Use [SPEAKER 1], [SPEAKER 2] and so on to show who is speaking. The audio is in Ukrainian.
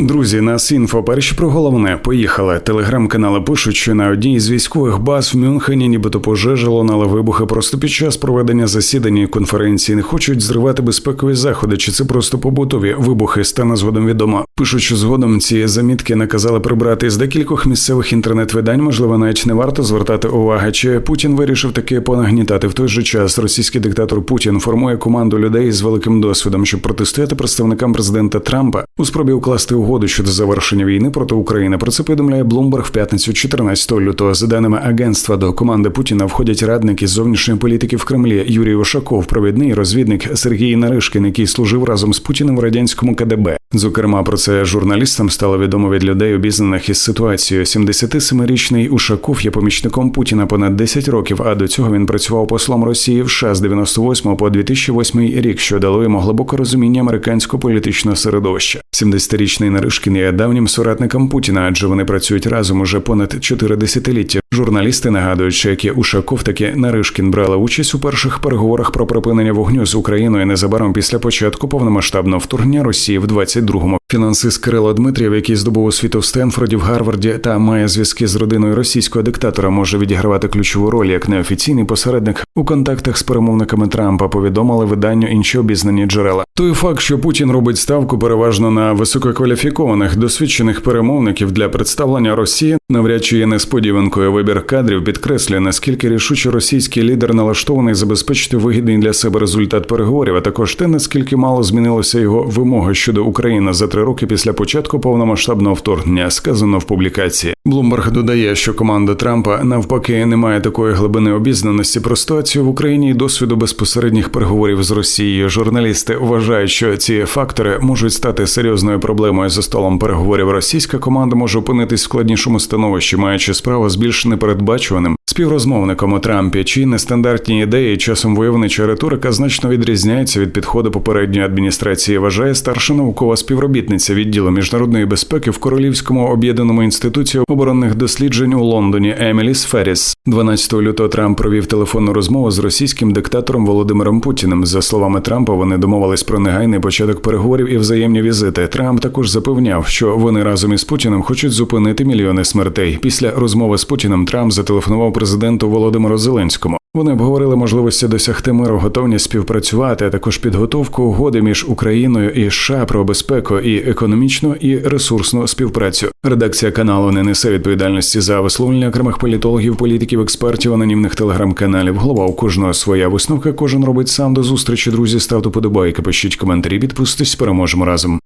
[SPEAKER 1] Друзі, нас інфо перші про головне. Поїхали. Телеграм-канали пишуть, що на одній з військових баз в Мюнхені нібито пожежа лунали вибухи просто під час проведення засідання і конференції. Не хочуть зривати безпекові заходи, чи це просто побутові вибухи стане згодом відомо. Пишуть, що згодом ці замітки наказали прибрати з декількох місцевих інтернет-видань. Можливо, навіть не варто звертати уваги, чи Путін вирішив таки понагнітати в той же час. Російський диктатор Путін формує команду людей з великим досвідом, щоб протистояти представникам президента Трампа у спробі укласти угоду щодо завершення війни проти України. Про це повідомляє Блумберг в п'ятницю, 14 лютого. За даними агентства до команди Путіна входять радники зовнішньої політики в Кремлі Юрій Ушаков, провідний розвідник Сергій Наришкін, який служив разом з Путіним в радянському КДБ. Зокрема, про це журналістам стало відомо від людей, обізнаних із ситуацією. 77-річний Ушаков є помічником Путіна понад 10 років. А до цього він працював послом Росії в США з 98 по 2008 рік, що дало йому глибоке розуміння американського політичного середовища. 70-річний Наришкін є давнім соратником Путіна, адже вони працюють разом уже понад 4 десятиліття. Журналісти нагадують, що як і Ушаков, так і Наришкін брали участь у перших переговорах про припинення вогню з Україною незабаром після початку повномасштабного вторгнення Росії в 22-му. Фінансист Кирило Дмитрів, який здобув освіту в Стенфорді в Гарварді та має зв'язки з родиною російського диктатора, може відігравати ключову роль як неофіційний посередник у контактах з перемовниками Трампа. Повідомили виданню інші обізнані джерела. Той факт, що Путін робить ставку переважно на висококваліфікованих досвідчених перемовників для представлення Росії, навряд чи є несподіванкою. Вибір кадрів підкреслює наскільки рішуче російський лідер налаштований забезпечити вигідний для себе результат переговорів, а також те, наскільки мало змінилися його вимоги щодо України за три роки після початку повномасштабного вторгнення, сказано в публікації. Блумберг додає, що команда Трампа навпаки не має такої глибини обізнаності про ситуацію в Україні і досвіду безпосередніх переговорів з Росією. Журналісти вважають, що ці фактори можуть стати серйозною проблемою за столом переговорів. Російська команда може опинитись в складнішому становищі, маючи справу з більш непередбачуваним співрозмовником у Трампі, чиї нестандартні ідеї, часом войовнича риторика значно відрізняється від підходу попередньої адміністрації. Вважає старша наукова співробітниця відділу міжнародної безпеки в Королівському об'єднаному інституті оборонних досліджень у Лондоні Еміліс Ферріс. 12 лютого Трамп провів телефонну розмову з російським диктатором Володимиром Путіним. За словами Трампа, вони домовились про негайний початок переговорів і взаємні візити. Трамп також запевняв, що вони разом із Путіним хочуть зупинити мільйони смертей. Після розмови з Путіним Трамп зателефонував президенту Володимиру Зеленському. Вони обговорили можливості досягти миру, готовність співпрацювати, а також підготовку угоди між Україною і США про безпеку і економічну і ресурсну співпрацю. Редакція каналу не несе відповідальності за висловлення окремих політологів, політиків, експертів, анонімних телеграм-каналів. Голова у кожного своя висновка. Кожен робить сам до зустрічі. Друзі, ставте подобайки, пишіть коментарі, підписуйтесь, переможемо разом.